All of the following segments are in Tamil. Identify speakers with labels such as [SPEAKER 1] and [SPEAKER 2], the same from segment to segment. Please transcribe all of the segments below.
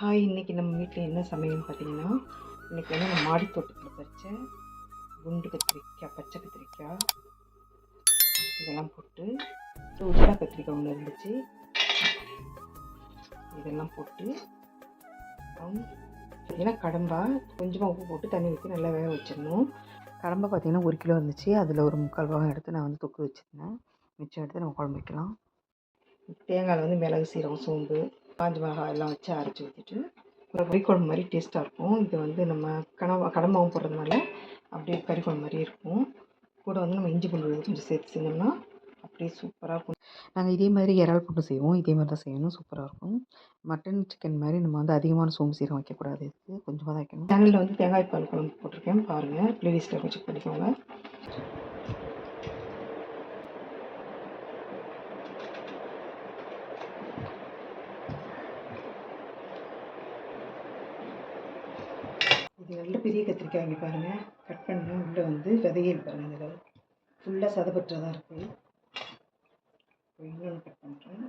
[SPEAKER 1] ஹாய் இன்றைக்கி நம்ம வீட்டில் என்ன சமையல்னு பார்த்தீங்கன்னா இன்றைக்கி வந்து நம்ம மாடி தோட்டத்தில் பறித்த குண்டு கத்திரிக்காய் பச்சை கத்திரிக்காய் இதெல்லாம் போட்டு உஜரா கத்திரிக்காய் ஒன்று இருந்துச்சு. இதெல்லாம் போட்டு அப்புறம் பார்த்தீங்கன்னா கடம்பா கொஞ்சமாக உப்பு போட்டு தண்ணி ஊற்றி நல்லா வேக வச்சிடணும். கடம்பா பார்த்திங்கன்னா ஒரு கிலோ இருந்துச்சு. அதில் ஒரு முக்கால் பாகம் எடுத்து நான் வந்து தொக்கு வச்சுருந்தேன். மிச்சம் எடுத்து நம்ம குழம்பு வைக்கலாம். தேங்காயில் வந்து மிளகு சீரகம் சோம்பு காஞ்ச மிளகாய் எல்லாம் வச்சு அரைச்சி ஊற்றிட்டு ஒரு கறி குழம்பு மாதிரி டேஸ்ட்டாக இருக்கும். இது வந்து நம்ம கனவா கடம்பாவும் போடுறதுனால அப்படியே கறிக்குழம்பு மாதிரி இருக்கும். கூட வந்து நம்ம இஞ்சி பூண்டு கொஞ்சம் சேர்த்து செஞ்சோம்னா அப்படியே சூப்பராக இருக்கும். நாங்கள் இதே மாதிரி இறால் போட்டு செய்வோம். இதே மாதிரி தான் செய்யணும். சூப்பராக இருக்கும். மட்டன் சிக்கன் மாதிரி நம்ம வந்து அதிகமான சோம்பு சீரகம் வைக்கக்கூடாது. இதுக்கு கொஞ்சமாக தான் வைக்கணும். சேனலில் வந்து தேங்காய் பால் குழம்பு போட்டிருக்கேன். பாருங்கள் ப்ளேலிஸ்ட்டில் கொஞ்சம் பண்ணிக்கோங்க. இது நல்ல பெரிய கத்திரிக்காய் இங்கே பாருங்கள் கட் பண்ண உள்ளே வந்து விதையல் பாருங்கள் இதில். ஃபுல்லாக சதப்பற்றதாக இருக்குது இன்னொன்று கட் பண்ணுறேன்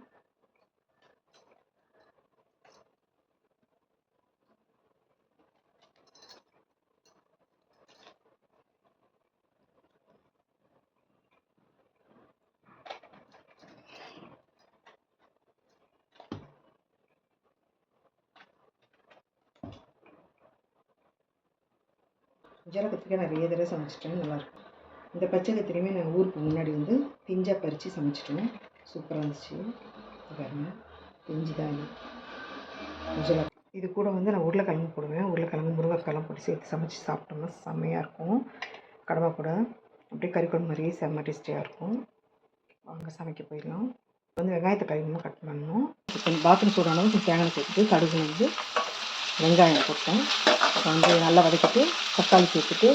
[SPEAKER 1] ஜல கத்திரிக்காய் நிறைய தடவை சமைச்சிட்டேன் நல்லாயிருக்கும் இந்த பச்சை கத்திரியுமே நாங்கள் ஊருக்கு முன்னாடி வந்து பிஞ்சாக பறித்து சமைச்சிட்டோம் சூப்பராக இருந்துச்சு. இது பிஞ்சு தான் இது. இது கூட வந்து நான் உருளைக்கிழங்கு போடுவேன். உருளைக்கிழங்கு முருங்கைக்காலாம் போட்டு சேர்த்து சமைச்சு சாப்பிட்டோம்னா செம்மையாக இருக்கும். கடமை கூட அப்படியே கறிக்குழம்பு மாதிரியே செம்ம டேஸ்டியாக இருக்கும். வாங்க சமைக்க போயிடலாம். வந்து வெங்காயத்தை கழுவிமா கட் பண்ணணும். கொஞ்சம் பாத்ரூம் சூடானதும் கொஞ்சம் தேங்காய் சேர்த்து கடுகு வந்து வெங்காயம் போட்டேன். வந்து நல்லா வதக்கிட்டு தக்காளி சேர்த்துட்டு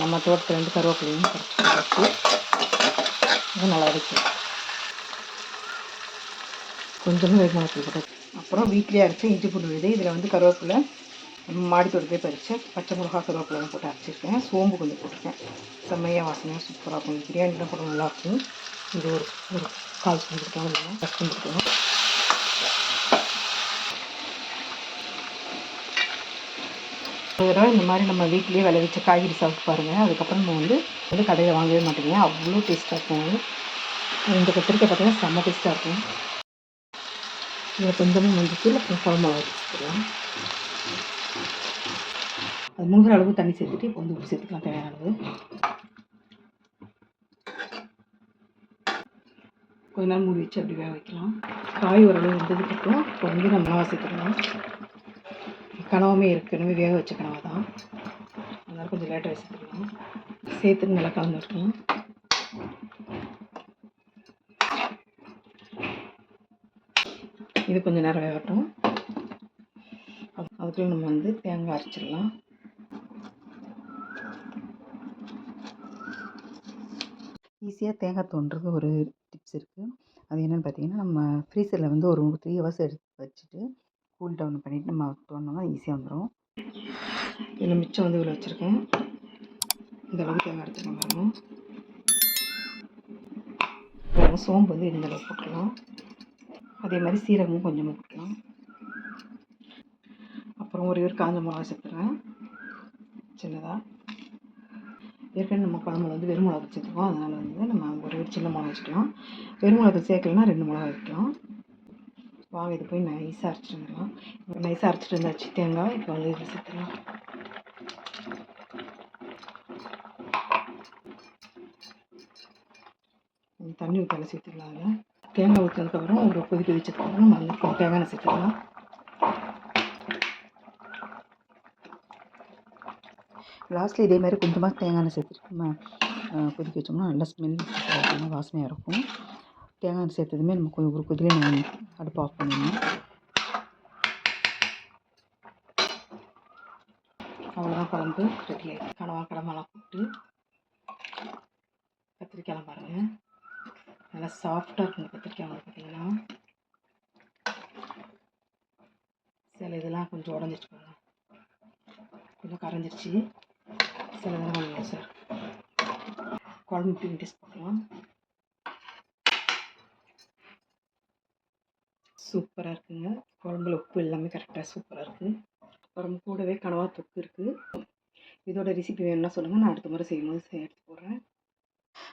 [SPEAKER 1] நம்ம தோட்டத்தில் ரெண்டு கருவேப்பிலையும் வச்சு இது நல்லா வதக்கும் கொஞ்சமாக வெங்காயத்தில் போட்டு அப்புறம் வீட்லேயே அரைச்சேன் இஞ்சி பூண்டு விழுது. இதில் வந்து கருவேப்பிலை மாடி தோட்டத்தை பறித்தேன் பச்சை மிளகா கருவேப்பிலாம் போட்டு அரைச்சிருக்கேன். சோம்பு கொஞ்சம் போட்டிருக்கேன். செம்மையாக வாசனையாக சூப்பராக இருக்கும். பிரியாணிலாம் கூட நல்லாயிருக்கும். இது ஒரு ஒரு கால் ஸ்பூன் கஷ்டம் இல்லை கொடுத்தோம் ஒரு தடவை இந்த மாதிரி நம்ம வீட்டிலேயே விளைவிச்ச காய்கறி சாப்பிட்டு பாருங்கள் அதுக்கப்புறம் நம்ம வந்து வந்து கடையில் வாங்கவே மாட்டீங்க. அவ்வளோ டேஸ்ட்டாக இருக்கும். இந்த கத்திரிக்காய் பார்த்தீங்கன்னா செம்ம டேஸ்ட்டாக இருக்கும். இதில் கொஞ்சமாக மஞ்சத்தூள் அப்புறம் குழம்பு வச்சுக்கலாம். அது மூழ்கிற அளவு தண்ணி சேர்த்துட்டு இப்போ வந்து உப்பு சேர்த்துக்கலாம். தேவையான அளவு. கொஞ்ச நேரம் மூடி வச்சு அப்படி வேக வைக்கலாம். காய் ஓரளவு வந்ததுக்கப்புறம் இப்போ வந்து நம்ம மிளகா சேர்த்துக்கலாம். கனவுமே ஏற்கனவே வேக வச்ச கனவை தான். அதனால் கொஞ்சம் லேட்டாக சேர்த்துக்கலாம் சேர்த்துட்டு நல்லா கலந்து விட்டுக்கலாம் இது கொஞ்சம் நேரம் வேகட்டும். அது- அதுக்குள்ள நம்ம வந்து தேங்காய் அரைச்சிடலாம். ஈஸியாக தேங்காய் தோன்றது ஒரு டிப்ஸ் இருக்குது அது என்னென்னு பார்த்தீங்கன்னா நம்ம ஃப்ரீசரில் வந்து ஒரு த்ரீ ஹவர்ஸ் எடுத்து வச்சுட்டு கூல் டவுன் பண்ணிவிட்டு நம்ம தோணுன்னா ஈஸியாக வந்துடும் இதில் மிச்சம் வந்து இவ்வளோ வச்சுருக்கேன். இந்த அளவுக்கு தேங்காய் எடுத்துக்கணும் பாருங்க சோம்பு வந்து இந்தளவுக்கு போட்டுக்கலாம். அதே மாதிரி சீரகமும் கொஞ்சமாக போட்டுக்கலாம். அப்புறம் ஒரு ஒரு காஞ்ச மிளகா சேர்த்துறேன். சின்னதாக ஏற்கனவே நம்ம குழம்புல வந்து வெறும் மிளகா சேர்த்துக்கோம் அதனால் வந்து நம்ம ஒரு ஒரு சின்ன மிளகா வச்சுக்கலாம். வெறும் மிளகா சேர்க்கலன்னா ரெண்டு மிளகா வைக்கலாம். வாங்க இது போய் நைஸாக அரைச்சிட்டு வந்துடலாம். இப்போ நைஸாக அரைச்சிட்டு இருந்தாச்சு தேங்காய் இப்போ வந்து இதில் சேர்த்துக்கலாம் தண்ணி ஊற்றி அதில் சேர்த்துக்கலாம் அதில். தேங்காய் ஊற்றினதுக்கப்புறம் ஒரு கொதி கொதிச்சதுக்கப்புறம் நம்ம வந்து தேங்காய் எண்ணெய் சேர்த்துக்கலாம். லாஸ்ட்டில் இதே மாதிரி கொஞ்சமாக தேங்காய் எண்ணெய் சேர்த்துட்டு நம்ம கொதிக்க வச்சோம்னா நல்லா ஸ்மெல் இருக்கும் வாசனையாக இருக்கும் தேங்காய் சேர்த்ததுமே நம்ம கொஞ்சம் ஒரு கொதிலே நம்ம அடுப்பு ஆஃப் பண்ணிடணும். அவ்வளோதான் குழம்பு. ரெடி ஆகிடுச்சு கனவா கிழமெல்லாம் போட்டு கத்திரிக்காயெல்லாம் பாருங்கள் நல்லா சாஃப்டாக இருக்கும் கத்திரிக்காய் வந்து பார்த்தீங்கன்னா சில இதெல்லாம் கொஞ்சம் உடஞ்சிருச்சு பாருங்க. கொஞ்சம் கரைஞ்சிருச்சு. சில இதெல்லாம் கொஞ்சம் சார் குழம்பு எப்படி டேஸ்ட் பார்க்கலாம். சூப்பராக இருக்குங்க. குழம்புல உப்பு எல்லாமே கரெக்டாக சூப்பராக இருக்குது அப்புறம் கூடவே கனவா தொக்கு இருக்குது இதோட ரெசிபி வேணும்னா சொல்லுங்கள் நான் அடுத்த முறை செய்யும்போது செய்ய எடுத்து போடுறேன்.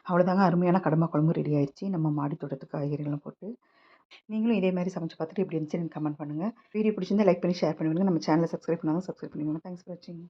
[SPEAKER 1] அவ்வளோதாங்க அருமையான கடமா குழம்பு ரெடி ஆயிடுச்சு நம்ம மாடி தோட்டத்துக்கு காய்கறிகளும் போட்டு நீங்களும் இதே மாதிரி சமைச்சு பார்த்துட்டு எப்படி இருந்துச்சு எனக்கு கமெண்ட் பண்ணுங்கள் வீடியோ பிடிச்சிருந்தா லைக் பண்ணி ஷேர் பண்ணுவீங்க நம்ம சேனலை சப்ஸ்கிரைப் பண்ணாலும் சப்ஸ்கிரைப் பண்ணுவீங்க தேங்க்ஸ் ஃபார் வாட்சிங்